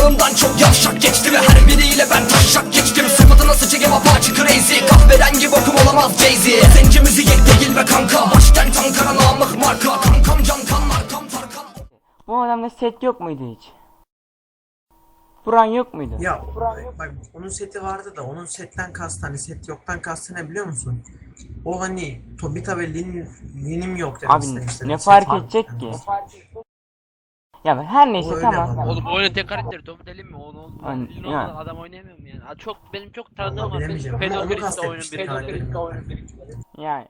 Yanlarımdan çok yavşak geçti her biriyle ben taşşak geçtim Sıfatı nasıl çekim apaçı crazy Kahverengi bokum olamaz Jay-Z Zenci müzik değil ve kanka Başkent Ankara namık marka Kankam cankan markam farkam Bu adamda set yok muydu hiç? Buran yok muydu? Ya bak onun seti vardı da onun setten kast hani set yoktan kastı ne biliyor musun? O hani Tobita ve Lin, Lin'im yok demek Abi istemişler. ne fark edecek ki? Ne fark edecek? Ya her neyse öyle tamam. baba. Oğlum oyunun tek karakteri Tom Deli mi? Onu, Hani, Lino yani. adam oynayamıyor mu yani? Çok benim çok tanıdığım Vallahi var. Benim bilemeyeceğim ama onu de oyunun kastetmiştir biri. karakterini. Yani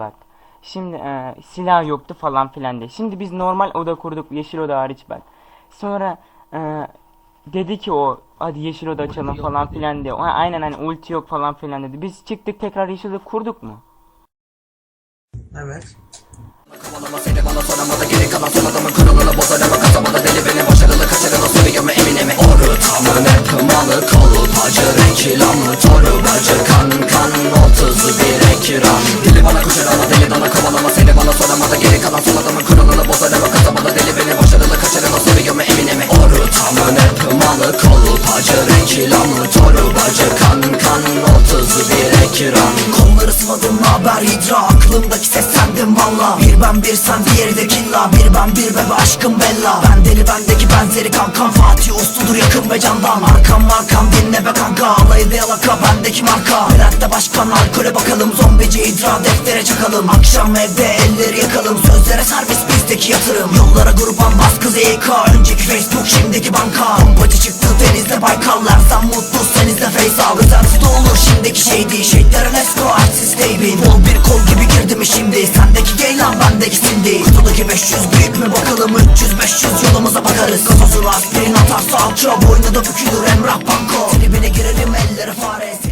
bak şimdi e, silah yoktu falan filan diye. Şimdi biz normal oda kurduk yeşil oda hariç bak. Sonra e, dedi ki o hadi yeşil oda açalım falan filan diye. Aynen hani ulti yok falan filan dedi. Biz çıktık tekrar yeşil oda kurduk mu? Evet. Toru bacı kan kan otuz bir ekran Seni sıvadım haber hidra? Aklımdaki ses sendin valla. Bir ben bir sen diğeri de killa. Bir ben bir bebe aşkım bella. Ben deli bendeki benzeri kankam Fatih Usludur yakın ve candan. Arkam markam dinle be kanka. Alayı da yalaka bendeki marka. Bülent'te başkan alkole bakalım. Zombici idra deftere çakalım. Akşam evde elleri yakalım. Sözlere servis bizdeki yatırım. Yollara gruban bas kız EK Önceki Facebook şimdiki banka. Pompacı çıktı denizde Baykallar. Sen mutlu senizle bir kol gibi girdi mi şimdi Sendeki geylan bendeki sindi. Kutudaki 500 büyük mü bakalım? 300-500 yolumuza bakarız. Kafasına aspirin atarsa alça Boynu da bükülür Emrah Banko Tribine girerim ellere fare